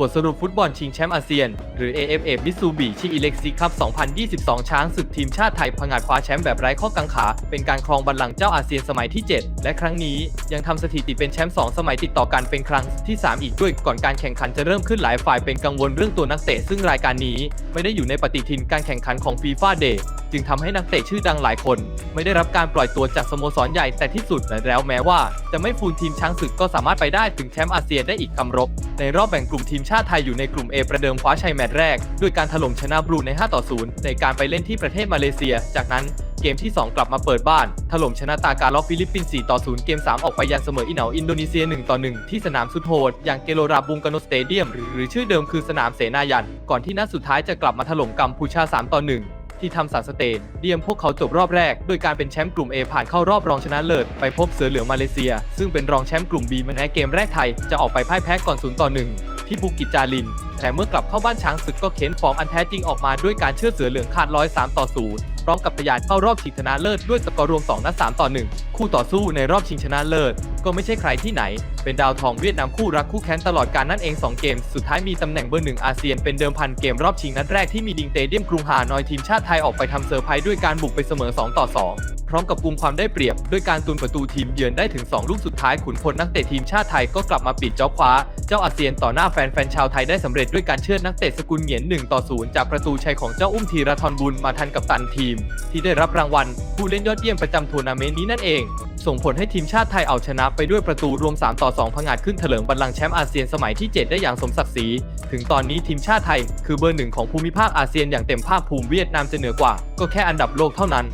บทสรุปฟุตบอลชิงแชมป์อาเซียน หรือ AFF Mitsubishi Electric Cup 2022 ช้างศึกทีมชาติไทยผงาดคว้าแชมป์แบบไร้ข้อกังขา เป็นการครองบัลลังก์เจ้าอาเซียนสมัยที่ 7 และครั้งนี้ยังทำสถิติเป็นแชมป์ 2 สมัยติดต่อกันเป็นครั้งที่ 3 อีกด้วยก่อนการแข่งขันจะเริ่มขึ้นหลายฝ่ายเป็นกังวลเรื่องตัวนักเตะซึ่งรายการนี้ ไม่ได้อยู่ในปฏิทินการแข่งขันของ FIFA Day จึงทำให้นักเตะชื่อดังหลายคน ไม่ได้รับการปล่อยตัวจากสโมสรใหญ่แต่ที่สุดแล้วแม้ว่า จะไม่ฟูลทีมช้างศึกก็สามารถไปได้ถึงแชมป์อาเซียนได้อีกคำรบ ในรอบแบ่งกลุ่มทีมชาติไทยอยู่ในกลุ่ม A ประเดิมคว้าชัยแมตช์แรกด้วยการถล่มชนะบรูใน 5 ต่อ 0 ในการไปเล่นที่ประเทศมาเลเซีย จากนั้นเกมที่ 2 กลับมาเปิดบ้าน ถล่มชนะตาการล็อกฟิลิปปินส์4ต่อ 0 เกม 3 ออกไปยันเสมออินเหนาอินโดนีเซีย 1 ต่อ 1 ที่สนามสุดโหดอย่างเกโลราบุงกานสเตเดียมหรือหรือชื่อเดิมคือสนามเสนายัน ก่อนที่นัดสุดท้ายจะกลับมาถล่มกัมพูชา 3 ต่อ 1 ที่ทำสารสเตนเดียมพวกเขาจบรอบแรก ด้วยการเป็นแชมป์กลุ่ม A ผ่านเข้ารอบรองชนะเลิศไปพบเสือเหลืองมาเลเซีย ซึ่งเป็นรองแชมป์กลุ่ม B แม้เกมแรกไทยจะออกไปพ่ายแพ้ก่อน0ต่อ1ที่บุกิจจาริน แต่เมื่อกลับเข้าบ้านช้างศึกก็เค้นฟอร์มอันแท้จริงออกมาด้วยการเชื่อเสือเหลืองขาดร้อย3ต่อ0พร้อมกับทะยานเข้ารอบชิงชนะเลิศด้วยสกอร์รวม2นัด3ต่อ 1 คู่ต่อสู้ในรอบชิงชนะเลิศ ก็ไม่ใช่ใครที่ไหน เป็นดาวทองเวียดนามคู่รักคู่แค้นตลอดการนั่นเอง 2 เกม สุดท้ายมีตำแหน่งเบอร์หนึ่งอาเซียนเป็นเดิมพันเกมรอบชิงนัดแรกที่มีดิงเตเดียมกรุงฮานอยทีมชาติไทยออกไปทำเซอร์ไพรส์ด้วยการบุกไปเสมอ 2 ต่อ 2 พร้อมกับกุมความได้เปรียบ ด้วยการตุนประตูทีมเยือนได้ถึง 2 ลูกสุดท้ายขุนพลนักเตะทีมชาติไทยก็กลับมาปิดจ็อบคว้า เจ้าอาเซียนต่อหน้าแฟนๆชาวไทยได้สำเร็จด้วยการเชือดนักเตะสกุลเหงียน1ต่อ0จากประตูชัยของเจ้าอุ้มธีรทรบุญมาทันกับตันทีม ที่ได้รับรางวัลผู้เล่นยอดเยี่ยมประจำทัวร์นาเมนต์นี้นั่นเอง ส่งผลให้ทีมชาติไทยเอาชนะไปด้วยประตูรวม 3 ต่อ2ผงาดขึ้นเถลิงบัลลังก์แชมป์อาเซียนสมัยที่ 7 ได้อย่างสมศักดิ์ศรี ถึงตอนนี้ทีมชาติไทย คือเบอร์หนึ่งของภูมิภาคอาเซียนอย่างเต็มภาคภูมิเวียดนามจะเหนือกว่า ก็แค่อันดับโลกเท่านั้น